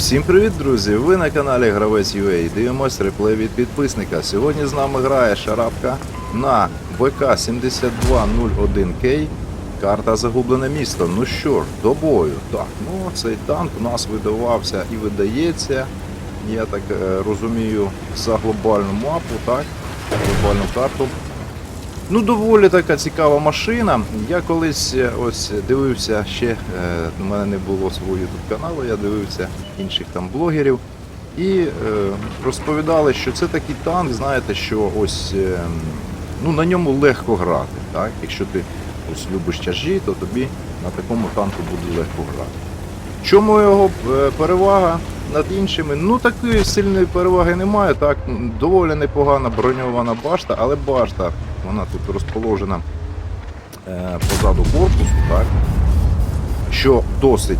Всім привіт, друзі! Ви на каналі Гравець UA. Дивимось реплей від підписника. Сьогодні з нами грає шарапка на ВК-7201К. Карта Загублене місто. Ну що ж, до бою. Так, ну цей танк у нас видавався і видається, я так е, розумію, за глобальну мапу, так? Глобальну карту. Ну, доволі така цікава машина. Я колись е, ось дивився ще, е, у мене не було свого YouTube каналу, я дивився інших там блогерів. І е, розповідали, що це такий танк, знаєте, що ось ну, на ньому легко грати. Так? Якщо ти ось любиш тяжі, то тобі на такому танку буде легко грати. Чому його перевага над іншими? Ну такої сильної переваги немає. Так, доволі непогана броньована башта, але башта вона тут розположена е, позаду корпусу, так? Що досить,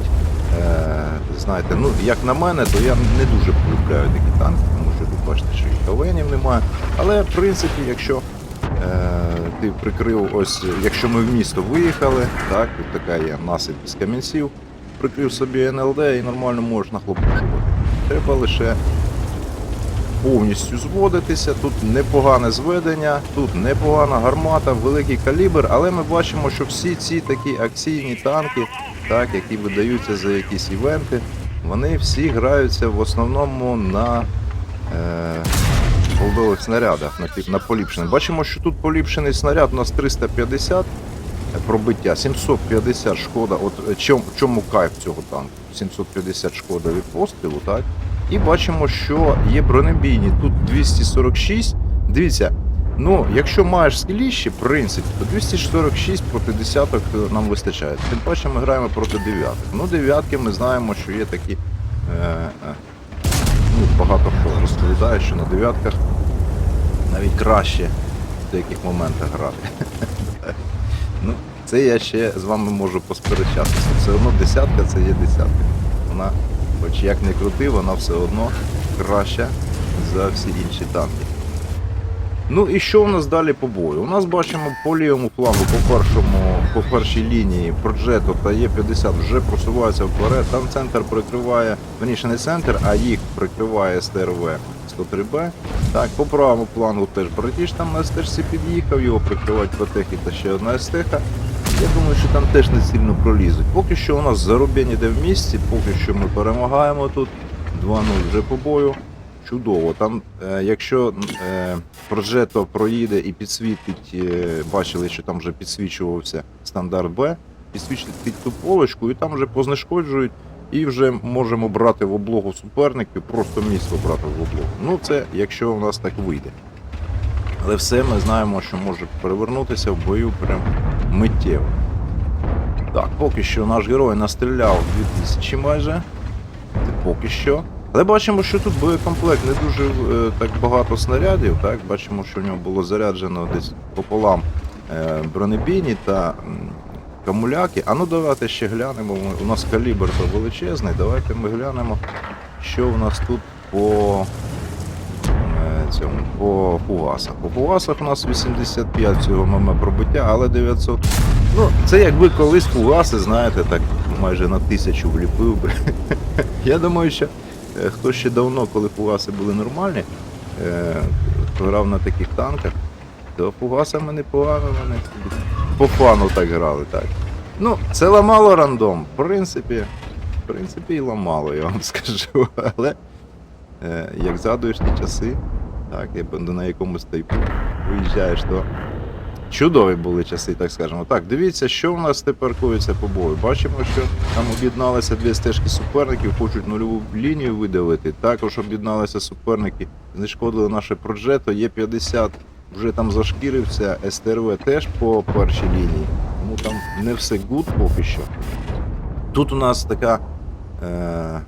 е, знаєте, ну як на мене, то я не дуже полюбляю такі танки, тому що тут бачите, що і кавенів немає. Але в принципі, якщо е, ти прикрив, ось, якщо ми в місто виїхали, так, тут така є насип з камінців, прикрив собі НЛД і нормально можеш нахлопушувати. Треба лише повністю зводитися. Тут непогане зведення, тут непогана гармата, великий калібр, але ми бачимо, що всі ці такі акційні танки, так, які видаються за якісь івенти, вони всі граються в основному на е, голдових снарядах, на, на поліпшених. Бачимо, що тут поліпшений снаряд у нас 350 пробиття, 750 шкода. От е, чом, в чому кайф цього танку? 750 шкода від пострілу, так? І бачимо, що є бронебійні. Тут 246. Дивіться, ну, якщо маєш скіліще, в принципі, то 246 проти десяток нам вистачає. Тим паче ми граємо проти дев'яток. Ну, дев'ятки ми знаємо, що є такі. Е, е, ну, багато хто розповідає, що на дев'ятках навіть краще в деяких моментах грати. ну, це я ще з вами можу посперечатися. Все одно десятка це є десятка. Вона, хоч як не крути, вона все одно краща за всі інші танки. Ну і що у нас далі по бою? У нас бачимо по лівому флангу, по першому, по першій лінії Проджето та Є50 вже просуваються вперед. Там центр прикриває, верніше не центр, а їх прикриває СТРВ 103Б. Так, по правому флангу теж братіш там на стежці під'їхав, його прикривають ПТХи та ще одна естеха. Я думаю, що там теж не сильно пролізуть. Поки що у нас зарубень іде в місті, поки що ми перемагаємо тут. 2-0 вже по бою. Чудово. Там, е, якщо е, Progetto проїде і підсвітить, е, бачили, що там вже підсвічувався стандарт Б, підсвічить під ту полочку і там вже познешкоджують, і вже можемо брати в облогу суперників, просто місто брати в облогу. Ну це якщо у нас так вийде. Але все ми знаємо, що може перевернутися в бою прям миттєво. Так, поки що наш герой настріляв 2000 майже. Це поки що. Але бачимо, що тут боєкомплект не дуже е, так багато снарядів. Так? Бачимо, що в нього було заряджено десь пополам е, бронебійні та м, камуляки. А ну давайте ще глянемо. У нас калібр величезний. Давайте ми глянемо, що в нас тут по цьому по фугасах. По фугасах у нас 85 цього мм пробиття, але 900. Ну, це якби колись фугаси, знаєте, так майже на тисячу вліпив би. Я думаю, що е, хто ще давно, коли фугаси були нормальні, е, хто грав на таких танках, то фугасами непогано вони по фану так грали, так. Ну, це ламало рандом. В принципі, в принципі, і ламало, я вам скажу. Але е, як згадуєш ті часи, так, якби на якомусь тайпу виїжджаєш, то чудові були часи, так скажемо. Так, дивіться, що в нас тепер коїться по бою. Бачимо, що там об'єдналися дві стежки суперників, хочуть нульову лінію видавити. Також об'єдналися суперники, знешкодили наше проджето, є 50 вже там зашкірився, СТРВ теж по першій лінії. Тому там не все гуд поки що. Тут у нас така. Е-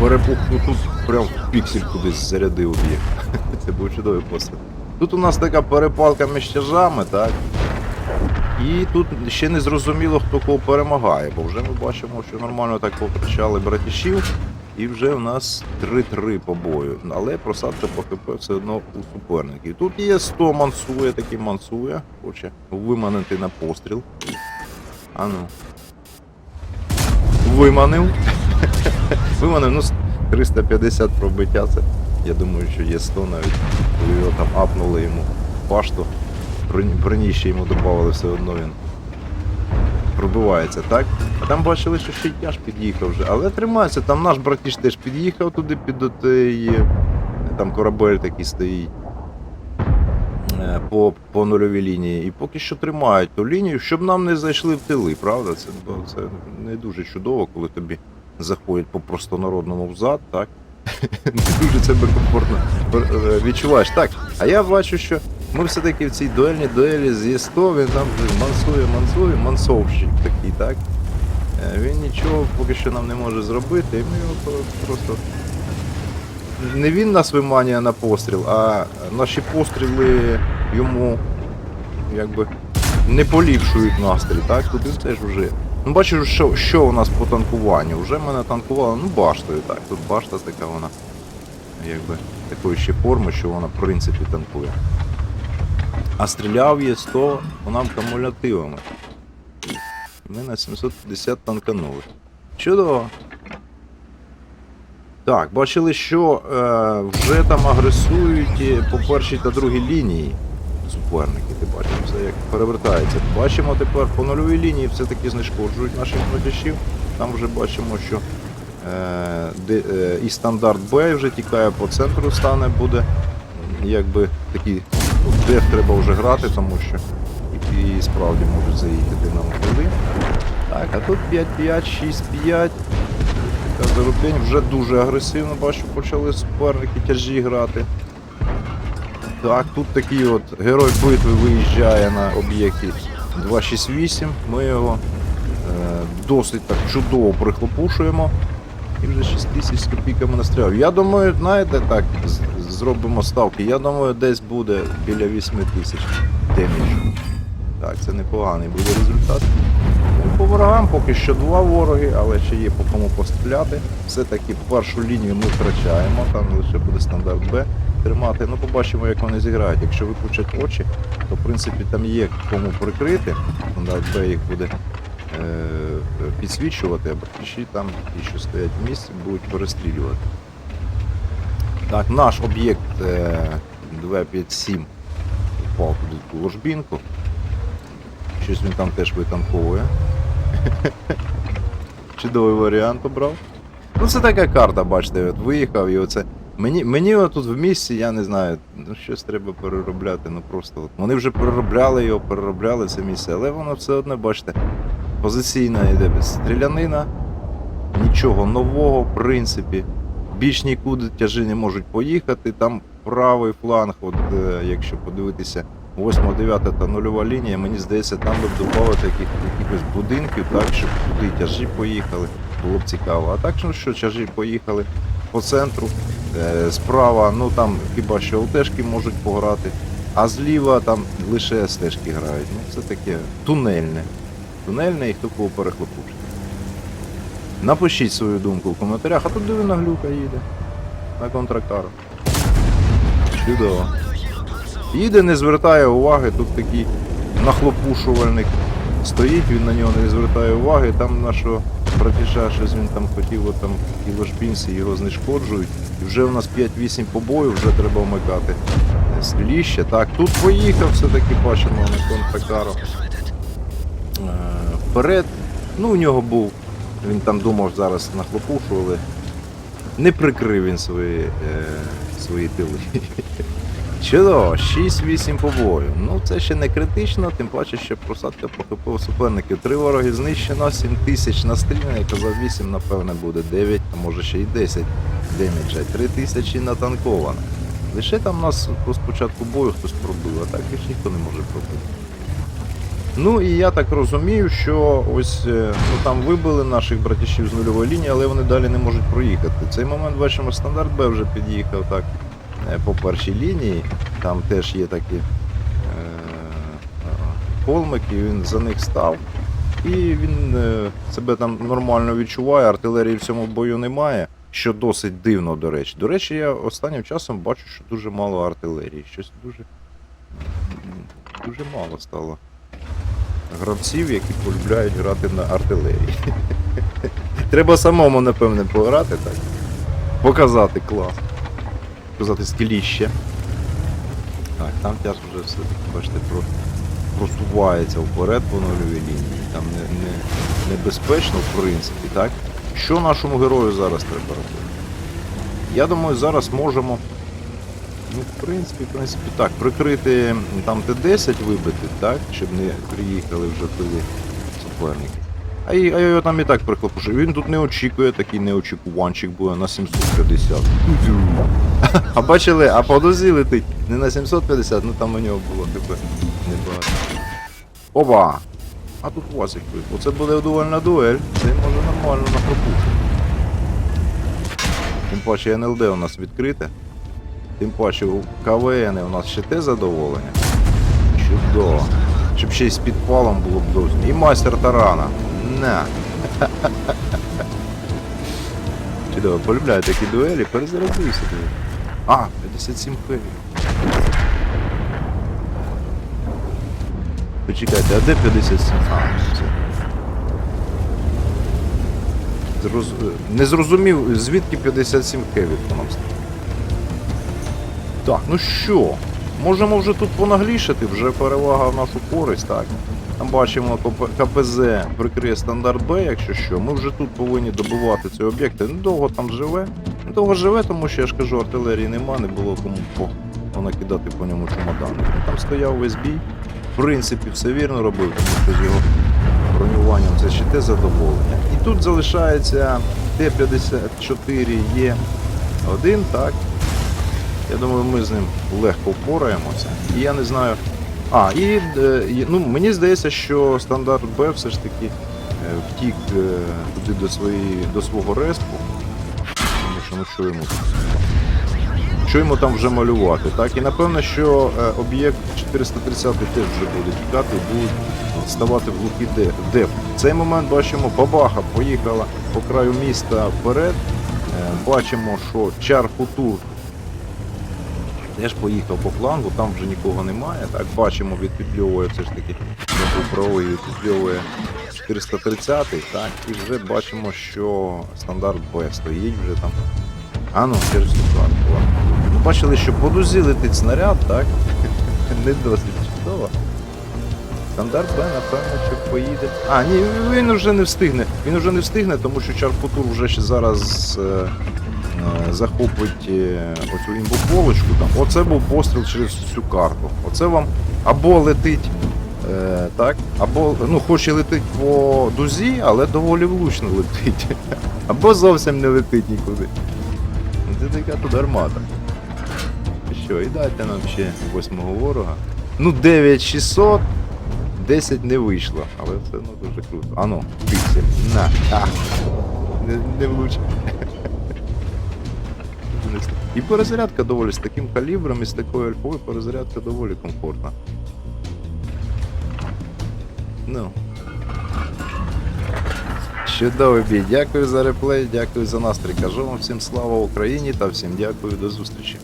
Перепух, ну тут прям піксель кудись зарядив об'єкт. Це був чудовий постріл. Тут у нас така перепалка між тяжами, так? І тут ще не зрозуміло, хто кого перемагає, бо вже ми бачимо, що нормально так повтрачали братішів, і вже в нас 3-3 по бою. Але просадка по ХП все одно у суперників. Тут є 100 мансує, такий мансує, хоче виманити на постріл. Ану. Виманив. Виманив, ну, 350 пробиття, це, я думаю, що є 100 навіть. Коли його там апнули йому пашту, броні- броніще йому додавали, все одно він пробивається, так? А там бачили, що ще тяж під'їхав вже. Але тримається, там наш братіш теж під'їхав туди під отей, там корабель такий стоїть. е, По, по нульовій лінії. І поки що тримають ту лінію, щоб нам не зайшли в тили, правда? Це, це не дуже чудово, коли тобі заходять по простонародному взад, так? Не дуже себе комфортно е, відчуваєш. Так, а я бачу, що ми все-таки в цій дуельній дуелі зі 100, він там мансує, мансує, мансовщик такий, так? Е, Він нічого поки що нам не може зробити, і ми його просто. Не він нас виманює на постріл, а наші постріли йому якби не поліпшують настрій, так? Тут він теж вже. Ну бачиш, що, що у нас по танкуванню? Вже мене танкували, ну баштою, так. Тут башта така вона, якби, такої ще форми, що вона в принципі танкує. А стріляв є 100 по нам кумулятивами. Ми на 750 танканули. Чудово. Так, бачили, що е, вже там агресують е, по першій та другій лінії суперники. Ти бачиш, все як перевертається. Бачимо тепер по нульовій лінії все-таки знешкоджують наших братішів. Там вже бачимо, що е, де, е, і стандарт Б вже тікає по центру, стане, буде якби такий ну, деф треба вже грати, тому що і, і справді можуть заїхати нам туди. Так, а тут 5-5, 6-5. Така зарубень вже дуже агресивно, бачу, почали суперники тяжі грати. Так, тут такий от герой битви виїжджає на об'єкті 268. Ми його е, досить так чудово прихлопушуємо. І вже 6 тисяч з копійками настріляв. Я думаю, знаєте, так, зробимо ставки. Я думаю, десь буде біля 8 тисяч деміджу. Так, це непоганий буде результат. Ворогам поки що два вороги, але ще є по кому постріляти. Все-таки першу лінію ми втрачаємо, там лише буде стандарт Б тримати. Ну, побачимо, як вони зіграють. Якщо виключать очі, то в принципі там є кому прикрити. Стандарт Б їх буде е, підсвічувати, а братіші там, ті, що стоять в місці, будуть перестрілювати. Так, наш об'єкт е, 257 впав в ложбінку. Щось він там теж витанковує. Чудовий варіант обрав. Ну це така карта, бачите, от виїхав і оце. Мені, мені отут в місті, я не знаю, ну щось треба переробляти, ну просто от. Вони вже переробляли його, переробляли це місце, але воно все одно, бачите, позиційна йде без стрілянина, нічого нового, в принципі. Більш нікуди тяжі не можуть поїхати. Там правий фланг, от е, якщо подивитися, 8, 9 та нульова лінія, мені здається, там би додати яких, якихось будинків, так, щоб туди тяжі поїхали. Було б цікаво. А так ну що тяжі поїхали по центру. Е, справа, ну там хіба що ЛТшки можуть пограти, а зліва там лише СТшки грають. Ну це таке тунельне. Тунельне і хто кого перехлопушить. Напишіть свою думку в коментарях, а тут дивина глюка їде. На контрактару. Чудово. Їде, не звертає уваги, тут такий нахлопушувальник стоїть, він на нього не звертає уваги, там нашого братіша, щось він там хотів, от там і ложбінці його знешкоджують. І вже у нас 5-8 побоїв, вже треба вмикати стріліще. Так, тут поїхав, все-таки бачимо на контрактару. Е, Вперед. Ну, у нього був. Він там думав, зараз нахлопушували. Не прикрив він свої, е, свої тили. Чудово, 6-8 побою. Ну це ще не критично, тим паче, що просадка по ХП суперників. Три вороги знищено, 7 тисяч настріляно, я казав 8, напевне, буде 9, а може ще й 10 деміджа. 3 тисячі натанковано. Лише там нас по спочатку бою хтось пробив, а так більше ніхто не може пробити. Ну і я так розумію, що ось е, ну, там вибили наших братішів з нульової лінії, але вони далі не можуть проїхати. В цей момент бачимо, стандарт Б вже під'їхав так по першій лінії. Там теж є такі е, е, холмики, він за них став. І він е, себе там нормально відчуває, артилерії в цьому бою немає, що досить дивно, до речі. До речі, я останнім часом бачу, що дуже мало артилерії. Щось дуже, дуже мало стало гравців, які полюбляють грати на артилерії. Треба самому, напевне, пограти так. Показати клас. Показати скіліще. Так, там тяж вже все, бачите, про, просувається вперед по нульовій лінії. Там не, не, небезпечно, в принципі, так? Що нашому герою зараз треба робити? Я думаю, зараз можемо. Ну, в принципі, в принципі, так, прикрити там Т-10 вибити, так, щоб не приїхали вже туди суперники. А, я його там і так прихлопушу. Він тут не очікує, такий неочікуванчик буде на 750. А бачили, а по дозі летить не на 750, ну там у нього було типу небагато. Опа! А тут вийде. Оце буде дуельна дуель. Це може нормально на пропущу. Тим паче НЛД у нас відкрите. Тим паче у КВН у нас ще те задоволення. Чудово. Щоб ще й з підпалом було б досить. І майстер тарана. На. Чудово, полюбляю такі дуелі, перезарядився. диви. А, 57 хвилин. Почекайте, а де 57? А, все. Зроз... Не зрозумів, звідки 57 хеві по нам. Так, ну що? Можемо вже тут понаглішати, вже перевага в нашу користь, так. Там бачимо КПЗ прикриє стандарт Б, якщо що. Ми вже тут повинні добивати цей об'єкт. Недовго там живе. Недовго живе, тому що я ж кажу, артилерії нема, не було кому по, по ньому чемодани. Там стояв весь бій. В принципі, все вірно робив, тому що з його бронюванням це ще те задоволення. І тут залишається Т-54 є один, так. Я думаю, ми з ним легко впораємося. І я не знаю. А, і, е, ну, мені здається, що стандарт Б все ж таки е, втік е, туди до, своєї, до свого респу. Тому що ну що йому? Там вже малювати? Так? І напевно, що об'єкт 430 теж вже буде тікати і будуть ставати в глухий де- деп. В цей момент бачимо, бабаха поїхала по краю міста вперед. Бачимо, що Чар Футур теж поїхав по флангу, там вже нікого немає. Так, бачимо, відпіпльовує все ж таки правий, відпіпльовує 430 так, і вже бачимо, що стандарт Б стоїть вже там. А ну, через цю карту. ладно. Ну, бачили, що по дузі летить снаряд, так? Не досить чудово. Стандарт Б, напевно, що поїде. А, ні, він вже не встигне. Він вже не встигне, тому що Чарфутур вже ще зараз е, захопить е, оцю імбополочку. Там. Оце був постріл через цю карту. Оце вам або летить. Е, так, або ну, хоч і летить по дузі, але доволі влучно летить. Або зовсім не летить нікуди. Ну, Це така тут армата. Що, і дайте нам ще восьмого ворога. Ну, 9600, 10 не вийшло, але все одно дуже круто. Ану, піксель. На. А. Не, не влучив. І перезарядка доволі з таким калібром і з такою альфою перезарядка доволі комфортна. Ну. Чудовий бій. Дякую за реплей, дякую за настрій. Кажу вам всім слава Україні та всім дякую до зустрічі.